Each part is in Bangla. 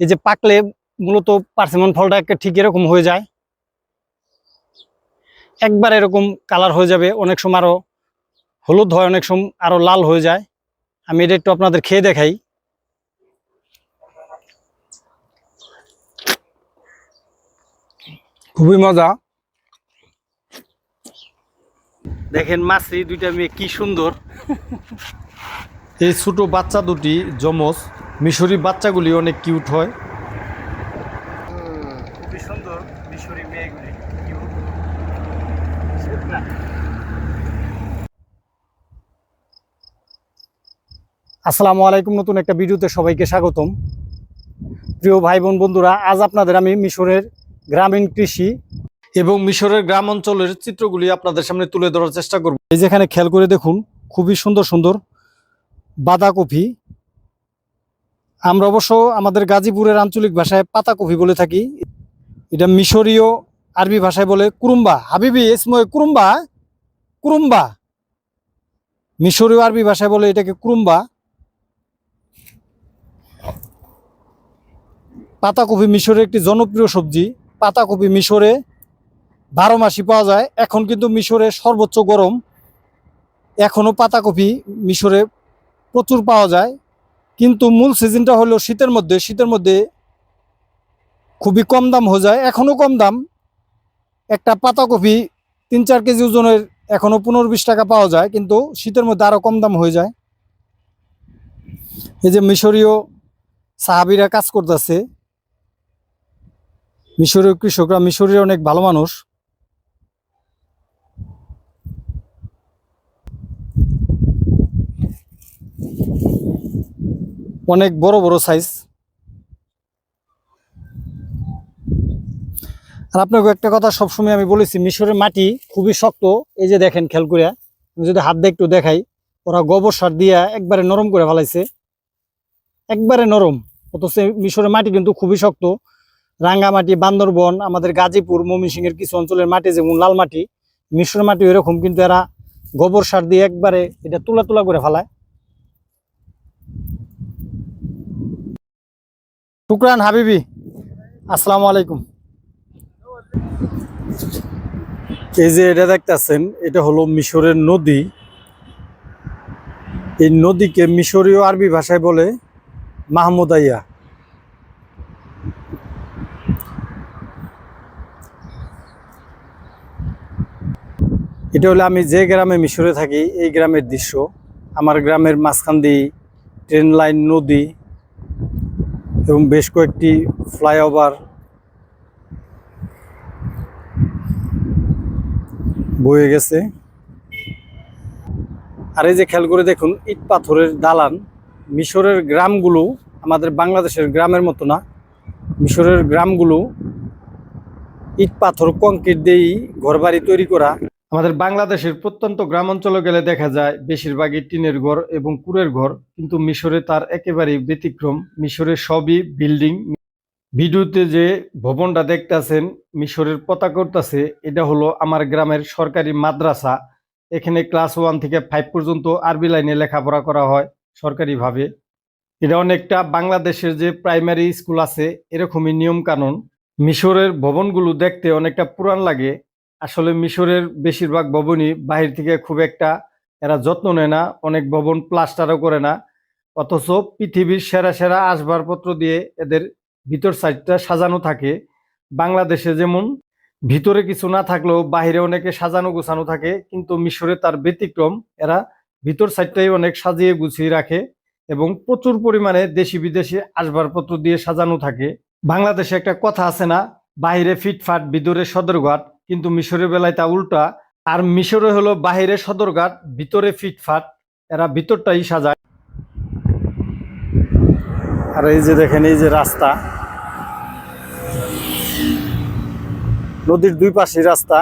এই যে পাকলে মূলত পার্সিমন ফলটা একটা ঠিক এরকম হয়ে যায়। একবার এরকম কালার হয়ে যাবে অনেক সময় আরও হলুদ হয় অনেক সময় আরও লাল হয়ে যায়। আমি এটা একটু আপনাদের খেয়ে দেখাই। খুবই মজা। দেখেন মাছরি দুইটা মেয়ে কি সুন্দর। এই ছোট বাচ্চা দুটি যমজ। মিশরি বাচ্চাগুলি অনেক কিউট হয়। খুবই সুন্দর মিশরি মেয়েগুলি আসসালামু আলাইকুম নতুন একটা ভিডিওতে সবাইকে স্বাগতম। প্রিয় ভাই বোন বন্ধুরা আজ আপনাদের আমি মিশরের গ্রামীণ কৃষি এবং মিশরের গ্রাম অঞ্চলের চিত্রগুলি আপনাদের সামনে তুলে ধরার চেষ্টা করব। এই যেখানে খেয়াল করে দেখুন খুবই সুন্দর সুন্দর বাঁধাকপি আমরা অবশ্য আমাদের গাজীপুরের আঞ্চলিক ভাষায় পাতাকপি বলে থাকি। এটা মিশরীয় আরবি ভাষায় বলে কুরুম্বা। হাবিবি এসময় কুরুম্বা? কুরুম্বা। মিশরীয় আরবি ভাষায় বলে এটাকে কুরুম্বা। পাতাকপি মিশরের একটি জনপ্রিয় সবজি। পাতাকপি মিশরে বারো মাসই পাওয়া যায়। এখন কিন্তু মিশরে সর্বোচ্চ গরম। এখনও পাতাকপি মিশরে প্রচুর পাওয়া যায়। কিন্তু মূল সিজনটা হলো শীতের মধ্যে শীতের মধ্যে খুবই কম দাম হয়ে যায় এখনও কম দাম। একটা পাতাকপি তিন চার কেজি ওজনের এখনও পনেরো বিশ টাকা পাওয়া যায়, কিন্তু শীতের মধ্যে আরও কম দাম হয়ে যায়। এই যে মিশরীয় সাহাবিরা কাজ করতেছে। মিশরীয় কৃষকরা, মিশরীয় অনেক ভালো মানুষ। অনেক বড় বড় সাইজ আর আপনাকে একটা কথা সবসময় আমি বলেছি, মিশরের মাটি খুবই শক্ত। এই যে দেখেন, খেয়াল করিয়া, আমি যদি হাত দিয়ে একটু দেখাই, ওরা গোবর সার দিয়া একবারে নরম করে ফেলাইছে। একবারে নরম, অথচ মিশরের মাটি কিন্তু খুবই শক্ত। রাঙ্গামাটি বান্দরবন, আমাদের গাজীপুর, ময়মনসিংহের কিছু অঞ্চলের মাটি, যেমন লাল মাটি, মিশরের মাটি এরকম কিন্তু এরা গোবর সার দিয়ে একবারে এটা তুলা তুলা করে ফেলায়। শুক্রান হাবিবি, আসসালামু আলাইকুম। এই যে এটা দেখতেছেন, এটা হলো মিশরের নদী। এই নদীকে মিশরীয় আরবি ভাষায় বলে মাহমুদাইয়া। এটা হলো আমি যে গ্রামে মিশরে থাকি, এই গ্রামের দৃশ্য। আমার গ্রামের মাঝখান দিয়ে ট্রেন লাইন নদী এবং বেশ কয়েকটি ফ্লাইওভার, বয়ে গেছে। আর এই যে খেয়াল করে দেখুন, ইট পাথরের দালান, মিশরের গ্রামগুলো আমাদের বাংলাদেশের গ্রামের মতো না। মিশরের গ্রামগুলো ইট পাথর, কংক্রিট দিয়েই ঘরবাড়ি তৈরি করা আমাদের বাংলাদেশের প্রত্যন্ত গ্রাম অঞ্চলে গেলে দেখা যায় বেশিরভাগই টিনের ঘর এবং কুড়ের ঘর, কিন্তু মিশরে তার একেবারেই ব্যতিক্রম। মিশরে সবই বিল্ডিং। ভিডিওতে যে ভবনটা দেখতেছেন, মিশরের পতাকা উঠতেছে, এটা হলো আমার গ্রামের সরকারি মাদ্রাসা। এখানে ক্লাস ওয়ান থেকে ফাইভ পর্যন্ত আরবি লাইনে লেখাপড়া করা হয় সরকারিভাবে। এটা অনেকটা বাংলাদেশের যে প্রাইমারি স্কুল আছে, এরকমই নিয়ম কানুন মিশরের ভবনগুলো দেখতে অনেকটা পুরান লাগে আসলে মিশরের বেশিরভাগ ভবনই বাহির থেকে খুব একটা এরা যত্ন নেয় না, অনেক ভবন প্লাস্টারও করে না। অথচ পৃথিবীর সেরা সেরা আসবাবপত্র দিয়ে এদের ভিতর সাইডটা সাজানো থাকে। বাংলাদেশে যেমন ভিতরে কিছু না থাকলেও বাহিরে অনেকে সাজানো গোছানো থাকে, কিন্তু মিশরে তার ব্যতিক্রম এরা ভিতর সাইডটাই অনেক সাজিয়ে গুছিয়ে রাখে এবং প্রচুর পরিমাণে দেশি বিদেশি আসবাবপত্র দিয়ে সাজানো থাকে। বাংলাদেশে একটা কথা আছে না, বাহিরে ফিটফাট, ভিতরে সদরঘাট কিন্তু মিশরের বেলায় তা উল্টা। আর মিশরে হলো বাহিরে সদরঘাট, ভিতরে ফিটফাট। এরা ভিতরটাই সাজায়। আর এই যে দেখেন, এই যে রাস্তা। নদীর দুই পাশে রাস্তা।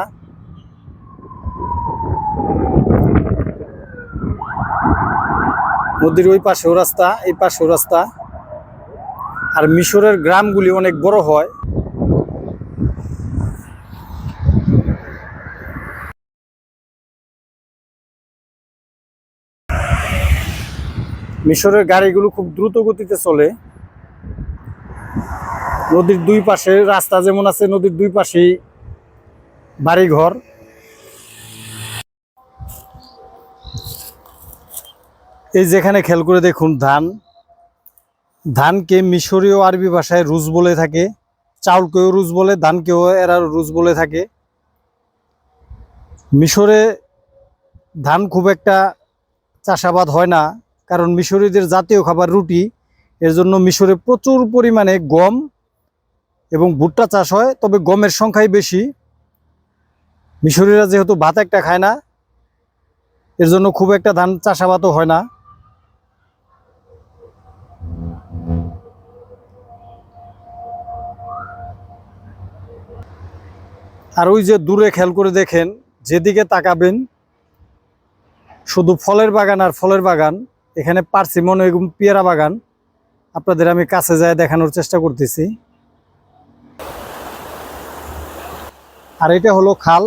নদীর ওই পাশেও রাস্তা, এই পাশেও রাস্তা। আর মিশরের গ্রামগুলি অনেক বড় হয়। মিশরের গাড়িগুলো খুব দ্রুত গতিতে চলে। নদীর দুই পাশে রাস্তা যেমন আছে, নদীর দুই পাশেই বাড়িঘর। এই যেখানে খেয়াল করে দেখুন ধান। ধানকে মিশরীয় আরবি ভাষায় রুজ বলে থাকে, চাউলকেও রুজ বলে, ধানকেও এরা রুজ বলে থাকে। মিশরে ধান খুব একটা চাষাবাদ হয় না। কারণ মিশরীদের জাতীয় খাবার রুটি, এর জন্য মিশরে প্রচুর পরিমাণে গম এবং ভুট্টা চাষ হয়, তবে গমের সংখ্যাই বেশি। মিশরীরা যেহেতু ভাত একটা খায় না, এর জন্য খুব একটা ধান চাষাবাদও হয় না। আর ওই যে দূরে খেয়াল করে দেখেন, যেদিকে তাকাবেন, শুধু ফলের বাগান আর ফলের বাগান। এখানে পার্সিমন এবং পেয়ারা বাগান। আপনাদের আমি কাছে যায় দেখানোর চেষ্টা করতেছি। আর এটা হলো খাল।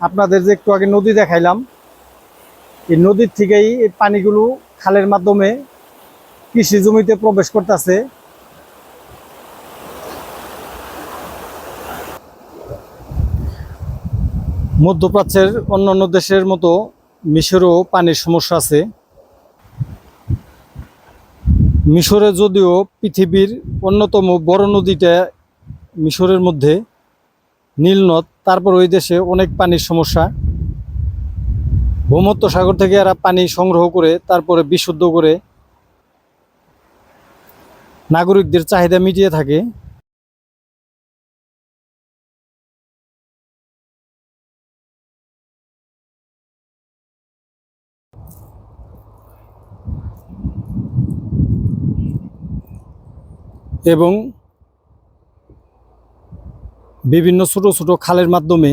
আপনাদের যে একটু আগে নদী দেখাইলাম, এই নদীর থেকেই এই পানিগুলো খালের মাধ্যমে কৃষি জমিতে প্রবেশ করতেছে। মধ্যপ্রাচ্যের অন্যান্য দেশের মতো মিশরেও পানির সমস্যা আছে। মিশরে যদিও পৃথিবীর অন্যতম বড় নদীটা মিশরের মধ্যে নীল নদ, তারপর ওই দেশে অনেক পানির সমস্যা। ভূমধ্য সাগর থেকে এরা পানি সংগ্রহ করে, তারপরে বিশুদ্ধ করে নাগরিকদের চাহিদা মিটিয়ে থাকে। এবং বিভিন্ন ছোট ছোট খালের মাধ্যমে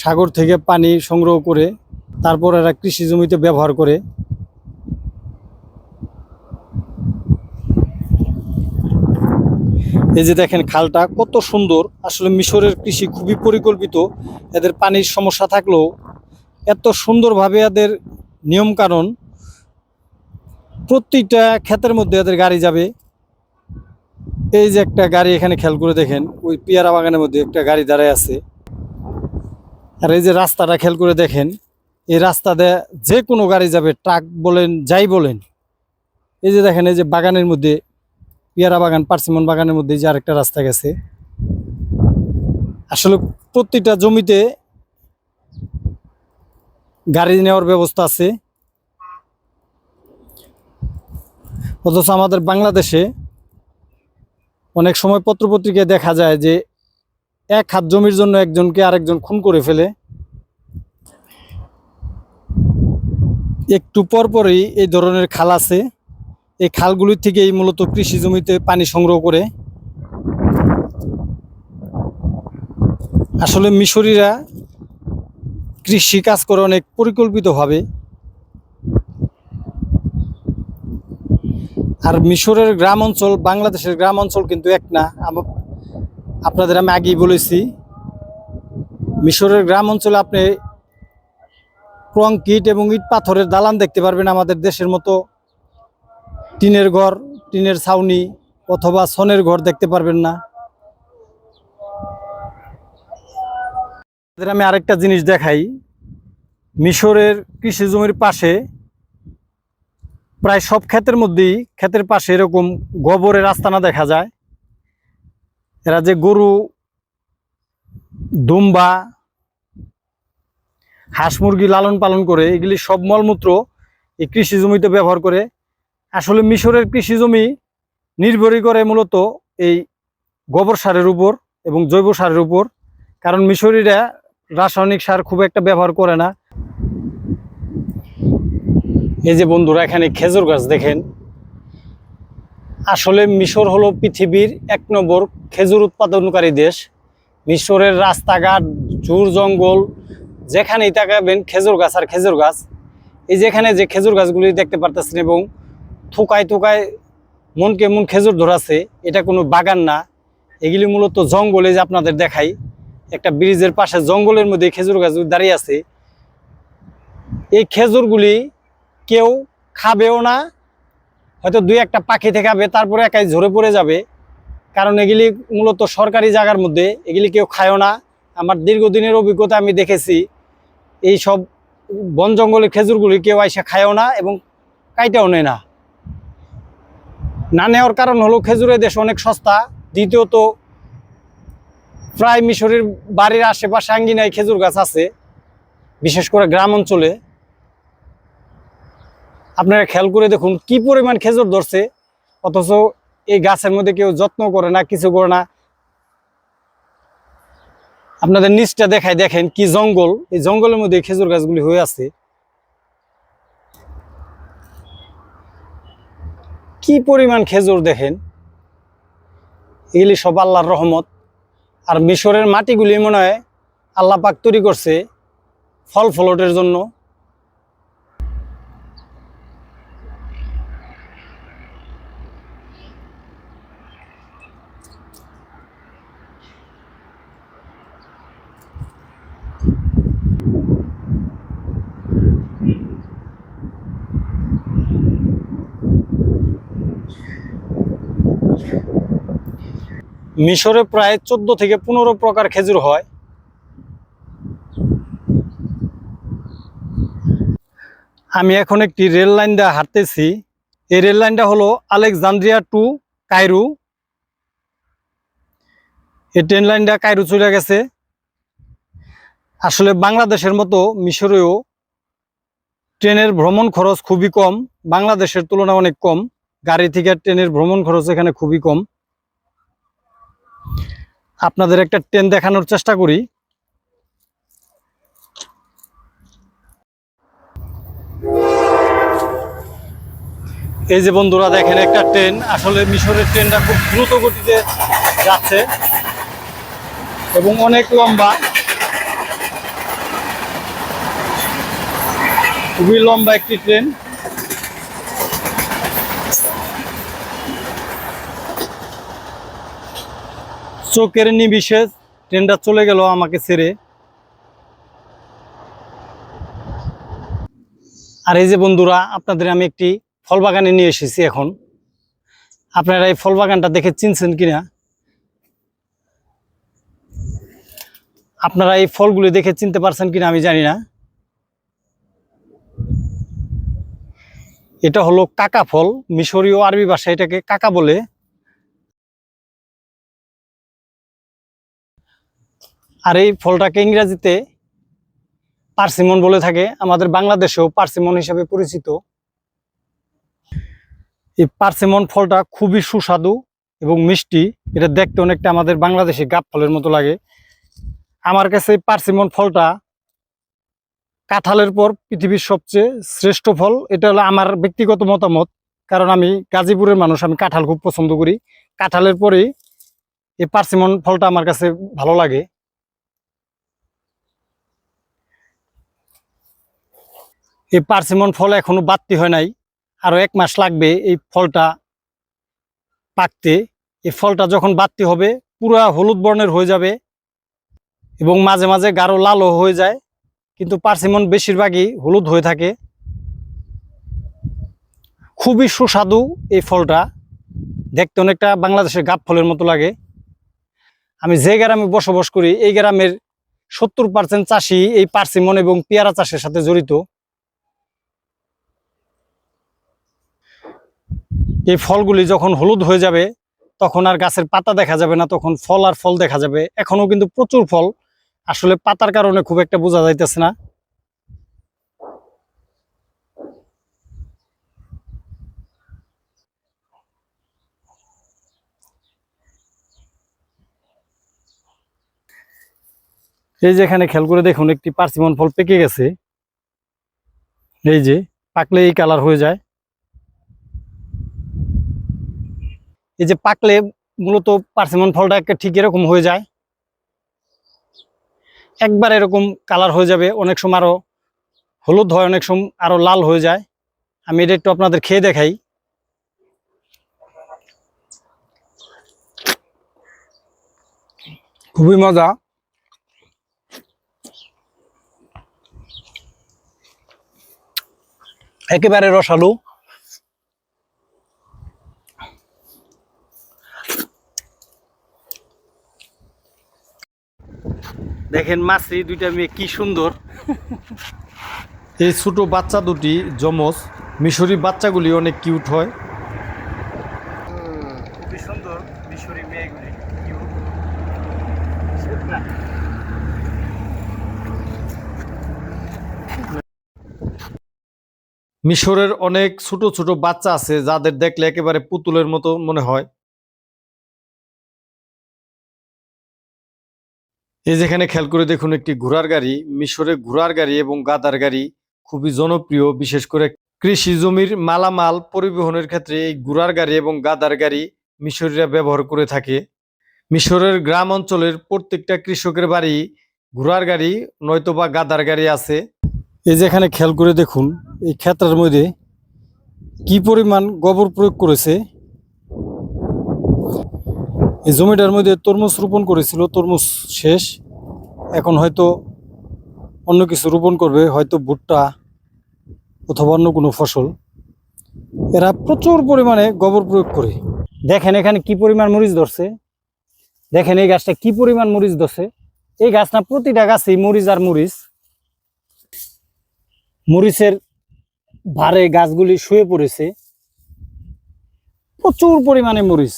সাগর থেকে পানি সংগ্রহ করে তারপর এরা কৃষি জমিতে ব্যবহার করে। এই যে দেখেন খালটা কত সুন্দর। আসলে মিশরের কৃষি খুবই পরিকল্পিত। এদের পানির সমস্যা থাকলেও এত সুন্দরভাবে এদের নিয়মকানুন প্রত্যেকটা ক্ষেতের মধ্যে এদের গাড়ি যাবে। এই যে একটা গাড়ি এখানে খেয়াল করে দেখেন, ওই পেয়ারা বাগানের মধ্যে একটা গাড়ি দাঁড়ায় আছে। আর এই যে রাস্তাটা খেয়াল করে দেখেন, এই রাস্তাতে যে কোনো গাড়ি যাবে, ট্রাক বলেন, যাই বলেন। এই যে দেখেন, এই যে বাগানের মধ্যে, পেয়ারা বাগান, পার্সিমন বাগানের মধ্যে যে আরেকটা রাস্তা গেছে। আসলে প্রত্যেকটা জমিতে গাড়ি নেওয়ার ব্যবস্থা আছে। অথচ আমাদের বাংলাদেশে অনেক সময় পত্রপত্রিকায় দেখা যায় যে এক হাত জমির জন্য একজনকে আরেকজন খুন করে ফেলে। একটু পরপরই এই ধরনের খাল আছে। এই খালগুলির থেকেই মূলত কৃষি জমিতে পানি সংগ্রহ করে। আসলে মিশরীরা কৃষি কাজ করে অনেক পরিকল্পিতভাবে। আর মিশরের গ্রাম অঞ্চল বাংলাদেশের গ্রাম অঞ্চল কিন্তু এক না। আপনাদের আমি আগেই বলেছি, মিশরের গ্রাম অঞ্চলে আপনি কংক্রিট এবং ইট পাথরের দালান দেখতে পারবেন আমাদের দেশের মতো। টিনের ঘর, টিনের ছাউনি অথবা সনের ঘর দেখতে পারবেন না। আমি আরেকটা জিনিস দেখাই। মিশরের কৃষি জমির পাশে প্রায় সব ক্ষেতের মধ্যেই, ক্ষেতের পাশে এরকম গোবরের আস্তানা দেখা যায়। এরা যে গরু, দুম্বা, হাঁস মুরগি লালন পালন করে, এগুলি সব মলমূত্র এই কৃষি জমিতে ব্যবহার করে। আসলে মিশরের কৃষি জমি নির্ভরই করে মূলত এই গোবর সারের উপর এবং জৈব সারের উপর। কারণ মিশরীরা রাসায়নিক সার খুব একটা ব্যবহার করে না। এই যে বন্ধুরা, এখানে খেজুর গাছ দেখেন। আসলে মিশর হলো পৃথিবীর এক নম্বর খেজুর উৎপাদনকারী দেশ। মিশরের রাস্তাঘাট ঝুর জঙ্গল, যেখানেই তাকাবেন খেজুর গাছ আর খেজুর গাছ। এই যেখানে যে খেজুর গাছগুলি দেখতে পারতেছেন এবং থুকায় থুকায় মনকে মন খেজুর ধরাছে, এটা কোনো বাগান না। এগুলি মূলত জঙ্গলে যে আপনাদের দেখাই। একটা ব্রিজের পাশে জঙ্গলের মধ্যে খেজুর গাছ দাঁড়িয়ে আছে। এই খেজুরগুলি কেউ খাবেও না, হয়তো দুই একটা পাখি থেকে খাবে, তারপরে একাই ঝরে পড়ে যাবে। কারণ এগুলি মূলত সরকারি জায়গার মধ্যে, এগুলি কেউ খায়ও না। আমার দীর্ঘদিনের অভিজ্ঞতা আমি দেখেছি, এই সব বন জঙ্গলের খেজুরগুলি কেউ আইসা খায়ও না এবং কাইটাও নেয় না। না নেওয়ার কারণ হলো খেজুরের দেশ অনেক সস্তা, দ্বিতীয়ত প্রায় মিশরের বাড়ির আশেপাশে আঙ্গিনায় খেজুর গাছ আছে, বিশেষ করে গ্রাম অঞ্চলে। আপনারা খেয়াল করে দেখুন কি পরিমাণ খেজুর ধরছে, অথচ এই গাছের মধ্যে কেউ যত্ন করে না, কিছু করে না। আপনাদের নিচটা দেখায় দেখেন কি জঙ্গল। এই জঙ্গলের মধ্যে খেজুর গাছগুলি হয়ে আছে। কি পরিমাণ খেজুর দেখেন। এগুলি সব আল্লাহর রহমত। আর মিশরের মাটিগুলি মনে হয় আল্লাহ পাক তৈরি করছে ফল ফলটের জন্য। মিশরে প্রায় চোদ্দ থেকে পনেরো প্রকার খেজুর হয়। আমি এখন একটি রেল লাইন দিয়ে হাঁটতেছি। এই রেল লাইনটা হলো আলেকজান্দ্রিয়া টু কায়রু এই ট্রেন লাইনটা কায়রু চলে গেছে। আসলে বাংলাদেশের মতো মিশরেও ট্রেনের ভ্রমণ খরচ খুবই কম। বাংলাদেশের তুলনায় অনেক কম। গাড়ি থেকে ট্রেনের ভ্রমণ খরচ এখানে খুবই কম। আপনাদের একটা ট্রেন দেখানোর চেষ্টা করি। এই যে বন্ধুরা দেখেন একটা ট্রেন আসলে মিশরের ট্রেনটা খুব দ্রুত গতিতে যাচ্ছে এবং অনেক লম্বা। খুবই লম্বা একটি ট্রেন চোখের নিবিশেষ ট্রেনটা চলে গেল আমাকে ছেড়ে। আর এই যে বন্ধুরা, আপনাদের আমি একটি ফল বাগানে নিয়ে এসেছি এখন। আপনারা এই ফল বাগানটা দেখে চিনছেন কিনা? আপনারা এই ফলগুলি দেখে চিনতে পারছেন কিনা আমি জানি না। এটা হলো কাকা ফল, মিশরীয় আরবি ভাষায় এটাকে কাকা বলে। আর এই ফলটাকে ইংরেজিতে পার্সিমন বলে থাকে। আমাদের বাংলাদেশেও পার্সিমন হিসাবে পরিচিত। এই পার্সিমন ফলটা খুবই সুস্বাদু এবং মিষ্টি। এটা দেখতে অনেকটা আমাদের বাংলাদেশি গাব ফলের মতো লাগে। আমার কাছে এই পার্সিমন ফলটা কাঁঠালের পর পৃথিবীর সবচেয়ে শ্রেষ্ঠ ফল। এটা হলো আমার ব্যক্তিগত মতামত, কারণ আমি গাজীপুরের মানুষ, আমি কাঁঠাল খুব পছন্দ করি। কাঁঠালের পরেই এই পার্সিমন ফলটা আমার কাছে ভালো লাগে। এই পার্সিমন ফল এখনও বাড়তি হয় নাই। আরও এক মাস লাগবে এই ফলটা পাকতে। এই ফলটা যখন বাড়তি হবে, পুরা হলুদ বর্ণের হয়ে যাবে এবং মাঝে মাঝে গাঢ় লালও হয়ে যায়। কিন্তু পার্সিমন বেশিরভাগই হলুদ হয়ে থাকে। খুবই সুস্বাদু এই ফলটা। দেখতে অনেকটা বাংলাদেশের গাব ফলের মতো লাগে। আমি যে গ্রামে বসবাস করি, এই গ্রামের সত্তর পার্সেন্ট চাষি এই পার্সিমন এবং পেয়ারা চাষের সাথে জড়িত। এই ফলগুলি যখন হলুদ হয়ে যাবে, তখন আর গাছের পাতা দেখা যাবে না, তখন ফল আর ফল দেখা যাবে। এখনও কিন্তু প্রচুর ফল। আসলে পাতার কারণে খুব একটা বোঝা যাইতেছে না। এই যে এখানে খেয়াল করে দেখুন, একটি পার্সিমন ফল পেকে গেছে। এই যে, পাকলে এই কালার হয়ে যায়। এই যে পাকলে মূলত পার্সিমন ফলটা একটা ঠিক এরকম হয়ে যায়। একবার এরকম কালার হয়ে যাবে, অনেক সময় আরও হলুদ হয়, অনেক সময় আরও লাল হয়ে যায়। আমি এটা একটু আপনাদের খেয়ে দেখাই। খুবই মজা। একেবারে রসালু। দেখেন মাছরি দুইটা মেয়ে কি সুন্দর। এই ছোট বাচ্চা দুটি যমজ মিশরি বাচ্চাগুলি অনেক কিউট হয়। খুবই সুন্দর মিশরি মেয়েগুলি মিশরের অনেক ছোট ছোট বাচ্চা আছে যাদের দেখলে একেবারে পুতুলের মতো মনে হয়। এই যেখানে খেয়াল করে দেখুন একটি ঘোড়ার গাড়ি, মিশরে ঘোড়ার গাড়ি এবং গাদার গাড়ি খুবই জনপ্রিয়, বিশেষ করে কৃষি জমির মালামাল পরিবহনের ক্ষেত্রে এই ঘোড়ার গাড়ি এবং গাদার গাড়ি মিশরীরা ব্যবহার করে থাকে। মিশরের গ্রাম অঞ্চলের প্রত্যেকটা কৃষকের বাড়ি ঘোড়ার গাড়ি, নয়তোবা গাদার গাড়ি আছে। এই যেখানে খেয়াল করে দেখুন, এই ক্ষেত্রের মধ্যে কি পরিমাণ গোবর প্রয়োগ করেছে এই জমিটার মধ্যে তরমুজ রোপণ করেছিল, তরমুজ শেষ। এখন হয়তো অন্য কিছু রোপণ করবে, হয়তো ভুট্টা অথবা অন্য কোনো ফসল। এরা প্রচুর পরিমাণে গোবর প্রয়োগ করে। দেখেন এখানে কি পরিমাণ মরিচ ধরছে। দেখেন এই গাছটা কি পরিমাণ মরিচ ধরছে। এই গাছ না প্রতিটা গাছেই মরিচ আর মরিচ। মরিচের ভারে গাছগুলি শুয়ে পড়েছে। প্রচুর পরিমাণে মরিচ।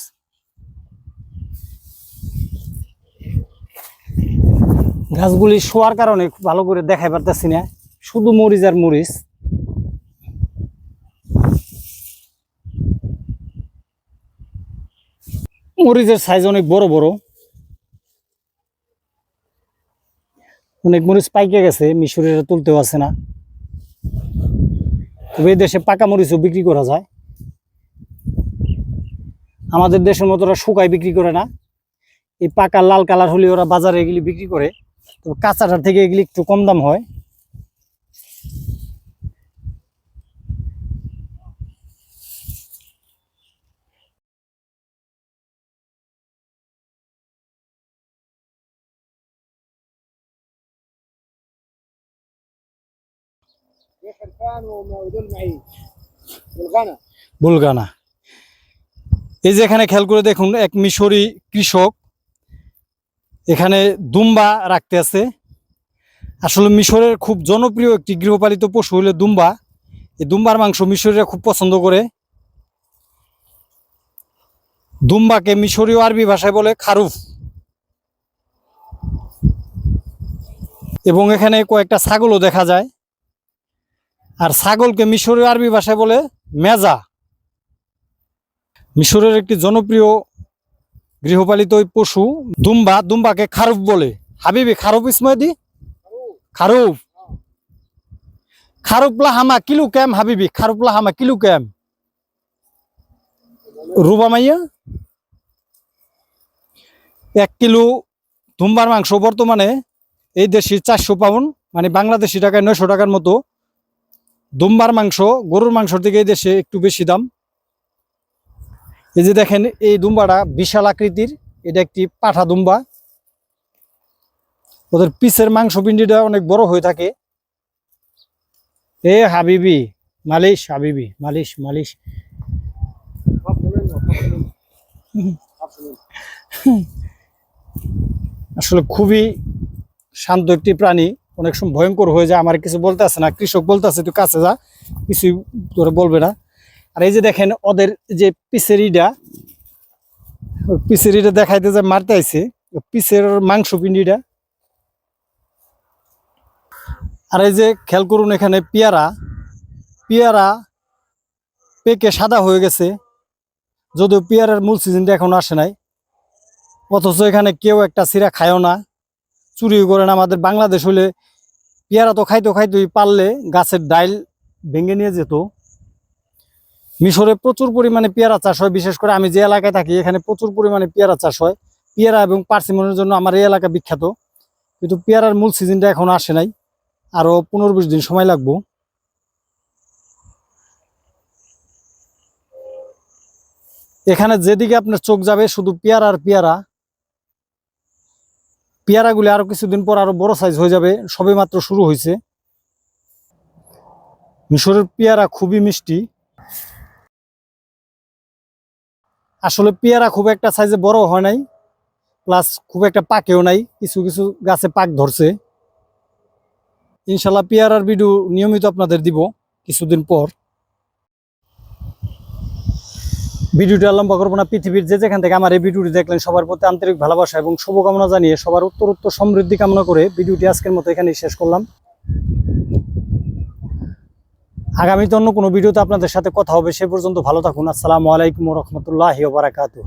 গাছগুলি শোয়ার কারণে ভালো করে দেখাই পারতেছি না। শুধু মরিচ আর মরিচ। মরিচের সাইজ অনেক বড় বড়। অনেক মরিচ পাইকে গেছে মিশরের তুলতেও আছে না। তবে এই দেশে পাকা মরিচও বিক্রি করা যায়। আমাদের দেশের মতো ওরা শুকায় বিক্রি করে না। এই পাকা লাল কালার হলে ওরা বাজারে এগুলি বিক্রি করে। তো কাঁচাটার থেকে এগুলি একটু কম দাম হয়। বুলগানা। এই যে এখানে খেয়াল করে দেখুন এক মিশরি কৃষক এখানে দুম্বা রাখতে আছে। আসলে মিশরের খুব জনপ্রিয় একটি গৃহপালিত পশু হলে দুম্বা। এই দুম্বার মাংস মিশরিরা খুব পছন্দ করে। দুম্বাকে মিশরীয় আরবি ভাষায় বলে খারুফ। এবং এখানে কয়েকটা ছাগলও দেখা যায়। আর ছাগলকে মিশরীয় আরবি ভাষায় বলে মেজা। মিশরের একটি জনপ্রিয় গৃহপালিত ওই পশু, দুম্বা, দুম্বাকে খারুফ বলে। হাবিবি, খারুফ ইসমাদি খারুফ। খারুফলা হামা কিলু ক্যাম, হাবিবি খারুফলা হামা কিলু ক্যাম। রুবা মাইয়া? এক কিলো দুম্বার মাংস বর্তমানে এই দেশি চারশো পাউন্ড মানে বাংলাদেশি টাকায় নয়শো টাকার মতো। দুম্বার মাংস, গরুর মাংসর থেকে এই দেশে একটু বেশি দাম। এই যে দেখেন, এই দুম্বাটা বিশাল আকৃতির, এটা একটি পাঠা দুম্বা। ওদের পিসের মাংস পিণ্ডিটা অনেক বড় হয়ে থাকে। এ হাবিবি, মালিশ হাবিবি, মালিশ মালিশ। আসলে খুবই শান্ত একটি প্রাণী, অনেক সময় ভয়ঙ্কর হয়ে যায়, আমার কিছু বলতে আছে না, কৃষক বলতে আছে তুই কাছে যা, কিছুই তোরা বলবে না। আর এই যে দেখেন ওদের যে পিসের ইটা ওই পিসের ইটা দেখাইতে যে মারতে আইছে পিসের মাংস পিন্ডিটা আর এই যে খেয়াল করুন এখানে পেয়ারা পেয়ারা পেকে সাদা হয়ে গেছে, যদিও পেয়ারার মূল সিজনটা এখন আসে নাই। অথচ এখানে কেউ একটা সিরা খায়ও না, চুরিও করে না। আমাদের বাংলাদেশ হলে পেয়ারা তো খাইতো খাইতোই পারলে গাছের ডাইল ভেঙে নিয়ে যেত। মিশরে প্রচুর পরিমাণে পেয়ারা চাষ হয়। বিশেষ করে আমি যে এলাকায় থাকি, এখানে প্রচুর পরিমাণে পেয়ারা চাষ হয়। পেয়ারা এবং পার্সিমনের জন্য আমার এই এলাকা বিখ্যাত। কিন্তু পেয়ারার মূল সিজনটা এখন আসে নাই। আরও পনেরো বিশ দিন সময় লাগবো। এখানে যেদিকে আপনার চোখ যাবে, শুধু পেয়ারা আর পেয়ারা। পেয়ারাগুলি আরও কিছুদিন পর আরও বড় সাইজ হয়ে যাবে। সবে মাত্র শুরু হয়েছে মিশরের পেয়ারা খুবই মিষ্টি। আসলে পেয়ারা খুব একটা সাইজে বড় হয় নাই প্লাস খুব একটা পাকেও নাই, কিছু কিছু গাছে পাক ধরছে। ইনশাল্লাহ পেয়ারার ভিডিও নিয়মিত আপনাদের দিব কিছুদিন পর। ভিডিওটা লম্বা করব না, পৃথিবীর যে যেখান থেকে আমার এই ভিডিওটি দেখলেন, সবার প্রতি আন্তরিক ভালোবাসা এবং শুভকামনা জানিয়ে সবার উত্তর উত্তর সমৃদ্ধি কামনা করে ভিডিওটি আজকের মতো এখানেই শেষ করলাম। আগামীতে অন্য কোনো ভিডিওতে আপনাদের সাথে কথা হবে, সে পর্যন্ত ভালো থাকুন। আসসালামু আলাইকুম রহমতুল্লাহ বারাকাতুহ।